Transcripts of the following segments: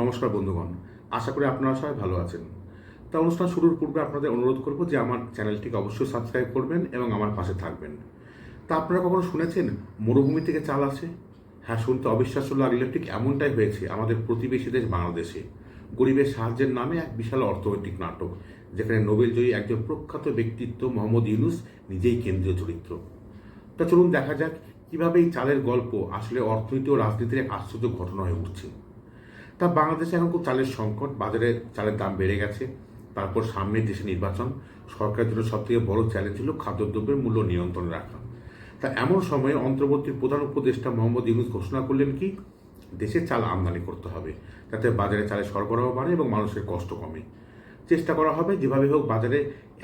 নমস্কার বন্ধুগণ, আশা করি আপনারা সবাই ভালো আছেন। তা অনুষ্ঠান শুরুর পূর্বে আপনাদের অনুরোধ করব যে আমার চ্যানেলটিকে অবশ্যই সাবস্ক্রাইব করবেন এবং আমার পাশে থাকবেন। তা আপনারা কখনো শুনেছেন, মরুভূমি থেকে চাল আসে? হ্যাঁ শুনতে অবিশ্বাস্য লাগলেও ঠিক এমনটাই হয়েছে আমাদের প্রতিবেশী দেশ বাংলাদেশে। গরিবের সাহায্যের নামে এক বিশাল অর্থনৈতিক নাটক, যেখানে নোবেলজয়ী একজন প্রখ্যাত ব্যক্তিত্ব মোহাম্মদ ইউনুস নিজেই কেন্দ্রীয় চরিত্র। তা চলুন দেখা যাক কীভাবে এই চালের গল্প আসলে অর্থনীতি ও রাজনীতির এক আশ্চর্য ঘটনা হয়ে উঠছে। তা বাংলাদেশে এখন খুব চালের সংকট, বাজারে চালের দাম বেড়ে গেছে। তারপর সামনে দেশে নির্বাচন, সরকারের জন্য সবথেকে বড় চ্যালেঞ্জ হলো খাদ্যদ্রব্যের মূল্য নিয়ন্ত্রণে রাখা। তা এমন সময়ে অন্তর্বর্তীর প্রধান উপদেষ্টা মোহাম্মদ ইউনুস ঘোষণা করলেন কি, দেশে চাল আমদানি করতে হবে, যাতে বাজারে চালের সরবরাহ বাড়ে এবং মানুষের কষ্ট কমে। চেষ্টা করা হবে, যেভাবে হোক বাজারে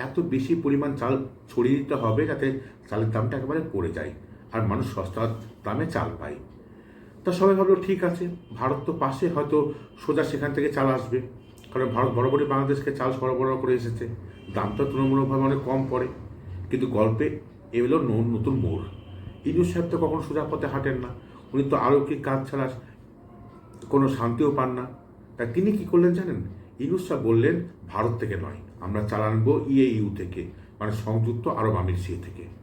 এত বেশি পরিমাণ চাল ছড়িয়ে দিতে হবে, যাতে চালের দামটা একেবারে পড়ে যায়, আর মানুষ সস্তা দামে চাল পায়। তা সবাই ভাবলো, ঠিক আছে, ভারত তো পাশে, হয়তো সোজা সেখান থেকে চাল আসবে। কারণ ভারত বরাবরই বাংলাদেশকে চাল সরবরাহ করে এসেছে। দামটা তুলনামূলকভাবে অনেক কম পড়ে। কিন্তু গল্পে ন- নতুন মোড়। ইনুস সাহেব তো কখনো সোজা পথে হাঁটেন না। উনি তো আরোগ্যিক কাজ ছাড়া কোনো শান্তিও পান না। তা তিনি কি করলেন জানেন? ইনুস সাহেব বললেন, ভারত থেকে নয়, আমরা চাল আনব ইএইউ থেকে মানে সংযুক্ত আরব আমিরসি থেকে।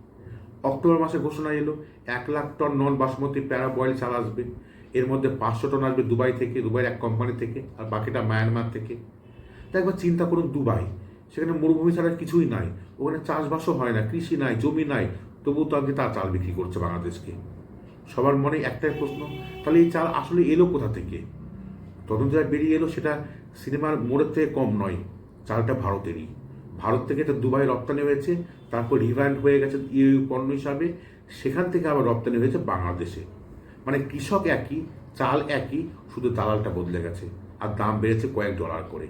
অক্টোবর মাসে ঘোষণা এলো, এক লাখ টন নন বাসমতি প্যারা বয়েল চাল আসবে। এর মধ্যে পাঁচশো টন আসবে দুবাই থেকে, দুবাইয়ের এক কোম্পানি থেকে, আর বাকিটা মায়ানমার থেকে। তা একবার চিন্তা করুন, দুবাই। সেখানে মরুভূমি ছাড়া কিছুই নাই। ওখানে চাষবাসও হয় না, কৃষি নাই, জমি নাই। তবুও তো আজকে তার চাল বিক্রি করছে বাংলাদেশকে। সবার মনে একটাই প্রশ্ন, তাহলে এই চাল আসলে এলো কোথা থেকে? তদন্ত যা বেরিয়ে এলো, সেটা সিনেমার মোড়ের থেকে কম নয়, চালটা ভারতেরই। ভারত থেকে এটা দুবাই রপ্তানি হয়েছে, তারপর রিভ্যান্ড হয়ে গেছে ইউ পণ্য হিসাবে, সেখান থেকে আবার রপ্তানি হয়েছে বাংলাদেশে। মানে কৃষক একই, চাল একই, শুধু দালালটা বদলে গেছে, আর দাম বেড়েছে কয়েক ডলার করে,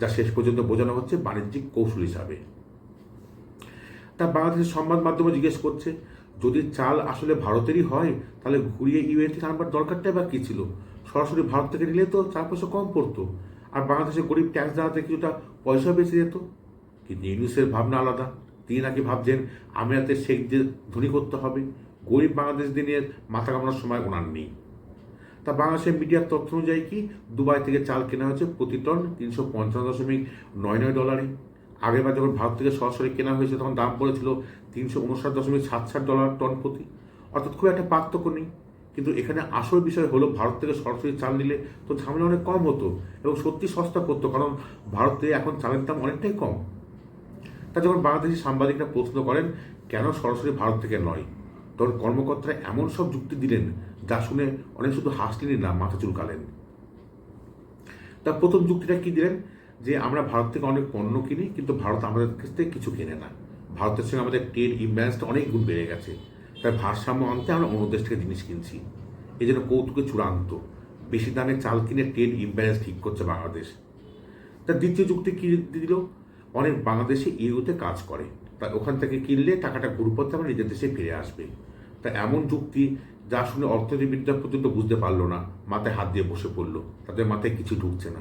যা শেষ পর্যন্ত বোঝানো হচ্ছে বাণিজ্যিক কৌশল হিসাবে। তা বাংলাদেশের সংবাদ মাধ্যমে জিজ্ঞেস করছে, যদি চাল আসলে ভারতেরই হয়, তাহলে ঘুরিয়ে ইউএন থেকে আনবার দরকারটাই বা কী ছিল? সরাসরি ভারত থেকে নিলে তো চার পয়সা কম পড়তো, আর বাংলাদেশের গরিব ট্যাক্স দাঁড়াতে কিছুটা পয়সা বেঁচে যেত। কিন্তু ইউনুসের ভাবনা আলাদা। তিনি নাকি ভাবছেন আমিরাতের শেখদের ধনী করতে হবে, গরিব বাংলাদেশ দিনের মাথা কামানোর সময় ওনার নেই। তা বাংলাদেশের মিডিয়ার তথ্য অনুযায়ী কি, দুবাই থেকে চাল কেনা হয়েছে প্রতি টন তিনশো পঞ্চান্ন দশমিক নয় নয় ডলারে। আগেরবার যখন ভারত থেকে সরাসরি কেনা হয়েছে, তখন দাম পড়েছিল তিনশো উনষাট দশমিক সাত সাত ডলার টন প্রতি। অর্থাৎ খুব একটা পার্থক্য নেই। কিন্তু এখানে আসল বিষয় হলো, ভারত থেকে সরাসরি চাল নিলে তো ঝামেলা অনেক কম হতো এবং সত্যি সস্তা করতো, কারণ ভারতে এখন চালের দাম অনেকটাই কম। তা যখন বাংলাদেশি সাংবাদিকরা প্রশ্ন করেন, কেন সরাসরি ভারত থেকে নয়? তখন কর্মকর্তারা এমন সব যুক্তি দিলেন যা শুনে অনেক শুধু হাসলেনই না, মাথা চুলকালেন। তার প্রথম যুক্তিটা কি দিলেন? যে আমরা ভারত থেকে অনেক পণ্য কিনি, কিন্তু ভারত আমাদের কাছ থেকে কিছু কেনে না। ভারতের সঙ্গে আমাদের ট্রেড ইমব্যালেন্সটা অনেক গুণ বেড়ে গেছে। তাই ভারসাম্য আনতে আমরা অন্য দেশ থেকে জিনিস কিনছি। এই জন্য কৌতুকে চূড়ান্ত, বেশি দামে চাল কিনে ট্রেড ইমব্যালেন্স ঠিক করছে বাংলাদেশ। তার দ্বিতীয় যুক্তি কি দিল? অনেক বাংলাদেশে ইউতে কাজ করে। তাই ওখান থেকে কিনলে টাকাটা ঘুরপথে আমার নিজের দেশে ফিরে আসবে। তা এমন যুক্তি যা শুনে অর্থনীতিবিদ্যা পর্যন্ত বুঝতে পারল না, মাথায় হাত দিয়ে বসে পড়ল। তাদের মাথায় কিছু ঢুকছে না।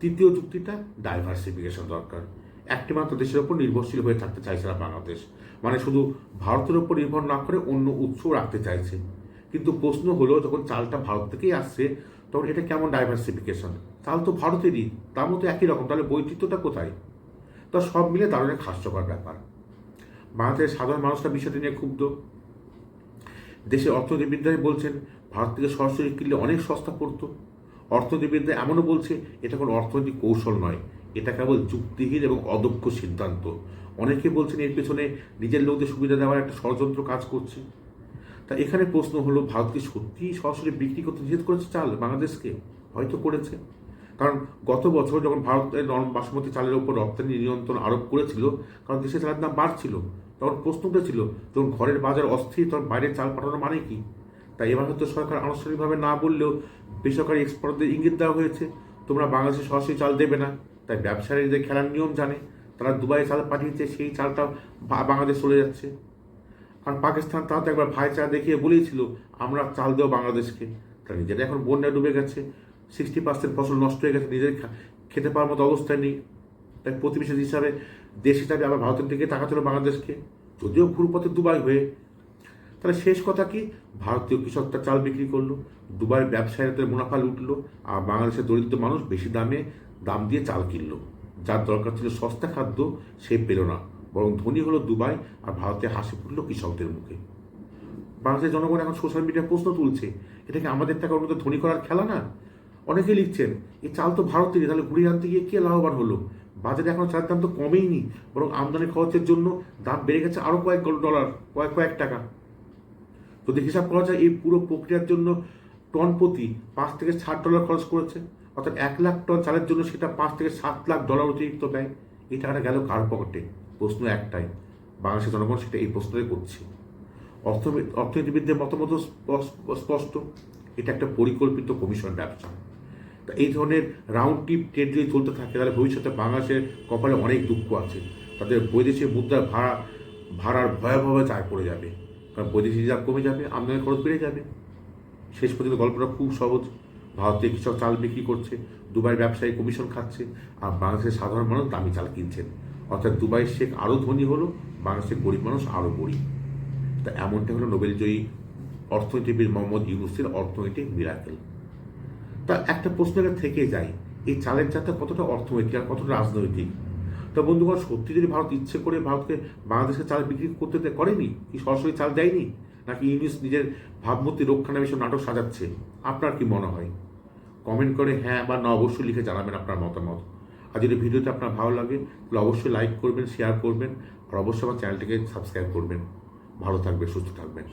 তৃতীয় যুক্তিটা ডাইভার্সিফিকেশন দরকার। একটি মাত্র দেশের ওপর নির্ভরশীল হয়ে থাকতে চাইছে না বাংলাদেশ। মানে শুধু ভারতের ওপর নির্ভর না করে অন্য উৎসও রাখতে চাইছে। কিন্তু প্রশ্ন হলো, যখন চালটা ভারত থেকেই আসছে, তখন এটা কেমন ডাইভার্সিফিকেশন চাল তো ভারতেরই তার মতো একই রকম। তাহলে বৈচিত্র্যটা কোথায়? তা সব মিলে দারুণ এক হাস্যকর ব্যাপার। ভারতের সাধারণ মানুষরা বিষয়টি নিয়ে ক্ষুব্ধ। দেশের অর্থনীতিবিদরাই বলছেন, ভারত থেকে সরাসরি কিনলে অনেক সস্তা পড়তো। অর্থনীতিবিদরা এমনও বলছে, এটা কোনো অর্থনৈতিক কৌশল নয়, এটা কেবল যুক্তিহীন এবং অদক্ষ সিদ্ধান্ত। অনেকে বলছেন এর পেছনে নিজের লোকদের সুবিধা দেওয়ার একটা ষড়যন্ত্র কাজ করছে। তা এখানে প্রশ্ন হলো, ভারত কি সত্যিই সরাসরি বিক্রি করতে নিষেধ করেছে চাল বাংলাদেশকে? হয়তো করেছে। কারণ গত বছর যখন ভারতের বাসমতি চালের উপর রপ্তানি নিয়ন্ত্রণ আরোপ করেছিল, কারণ দেশে চালের দাম বাড়ছিল, তখন প্রশ্ন উঠেছিল যখন ঘরের বাজার অস্থির, তখন বাইরে চাল পাঠানো মানে কি? তাই এবার হয়তো সরকার আনুষ্ঠানিকভাবে না বললেও বেসরকারি এক্সপোর্টদের ইঙ্গিত দেওয়া হয়েছে, তোমরা বাংলাদেশে সরাসরি চাল দেবে না। তাই ব্যবসায়ীদের খেলার নিয়ম জানে, তারা দুবাই চাল পাঠিয়েছে, সেই চালটা বাংলাদেশ চলে যাচ্ছে। আর পাকিস্তান তাও তো একবার ভাইচারা দেখিয়ে বলেইছিল আমরা চাল দেবো বাংলাদেশকে। তা নিজেরা এখন বন্যা ডুবে গেছে। সিক্সটি পার্সেন্ট ফসল নষ্ট হয়ে গেছে, নিজের খেতে পাওয়ার মতো অবস্থায় নেই। তাই প্রতিবেশী হিসাবে, দেশ হিসাবে আবার ভারতের দিকে তাকাতে হলো বাংলাদেশকে। যদিও ঘুরপথে দুবাই হয়ে। তাহলে শেষ কথা কি? ভারতীয় কৃষকটা চাল বিক্রি করল দুবাইয়ের ব্যবসায়ীদের মুনাফা লুটলো, আর বাংলাদেশের দরিদ্র মানুষ বেশি দামে দাম দিয়ে চাল কিনলো। যার দরকার ছিল সস্তা খাদ্য, সে পেল না। বরং ধনী হলো দুবাই, আর ভারতে হাসি ফুটলো কৃষকদের মুখে। বাংলাদেশের জনগণ এখন সোশ্যাল মিডিয়া প্রশ্ন তুলছে, এটা কি আমাদের টাকা অন্য ধনী করার খেলা না? অনেকে লিখছেন এই চাল তো ভারতেরই তাহলে ঘুরিয়ে আনতে গিয়ে কে লাভবান হলো? বাজারে এখন চালের দাম তো কমেইনি, বরং আমদানি খরচের জন্য দাম বেড়ে গেছে আরও কয়েক ডলার কয়েক কয়েক টাকা। যদি হিসাব করা যায়, এই পুরো প্রক্রিয়ার জন্য টন প্রতি পাঁচ থেকে ষাট ডলার খরচ করেছে, অর্থাৎ এক লাখ টন চালের জন্য সেটা পাঁচ থেকে সাত লাখ ডলার অতিরিক্ত ব্যয়। এই টাকাটা গেল কার পকেটে? প্রশ্ন একটাই, বাংলাদেশের জনগণ সেটা এই প্রশ্নটাই করছে। অর্থ- অর্থনীতিবিদদের মতামত স্পষ্ট- এটা একটা পরিকল্পিত কমিশন ব্যবসা। এই ধরনের রাউন্ড টিপ ট্রেড যদি চলতে থাকে, তাহলে ভবিষ্যতে বাংলাদেশের কপালে অনেক দুঃখ আছে। তাদের বৈদেশিক মুদ্রার ভাড়া, ভাড়ার ভয়াবহ চায় পড়ে যাবে। কারণ বৈদেশিক রিজার্ভ কমে যাবে, আমদানি খরচ বেড়ে যাবে। শেষ পর্যন্ত গল্পটা খুব সহজ। ভারতীয় কৃষক চাল বিক্রি করছে, দুবাইয়ের ব্যবসায়ী কমিশন খাচ্ছে, আর বাংলাদেশের সাধারণ মানুষ দামি চাল কিনছেন। অর্থাৎ দুবাই শেখ আরও ধনী হলো, বাংলাদেশের গরিব মানুষ আরও গরিব। তা এমনটা হলো নোবেল নোবেলজয়ী অর্থনীতিবিদ মোহাম্মদ ইউনুসের অর্থনৈতিক মিরাকেল তা একটা প্রশ্ন থেকে যায়, এই চালের যাত্রা কতটা অর্থনৈতিক আর কতটা রাজনৈতিক? তা বন্ধুগণ, সত্যি যদি ভারত ইচ্ছে করে ভারতকে বাংলাদেশের চাল বিক্রি করতে করেনি, কি সরাসরি চাল দেয়নি? নাকি ইউনিস নিজের ভাবমূর্তি রক্ষণে এসব নাটক সাজাচ্ছে? আপনার কি মনে হয়? কমেন্ট করে হ্যাঁ বা না অবশ্যই লিখে জানাবেন আপনার মতামত। আর যদি ভিডিওতে আপনার ভালো লাগে, তাহলে অবশ্যই লাইক করবেন শেয়ার করবেন, আর অবশ্যই আমার চ্যানেলটিকে সাবস্ক্রাইব করবেন। ভালো থাকবেন, সুস্থ থাকবেন।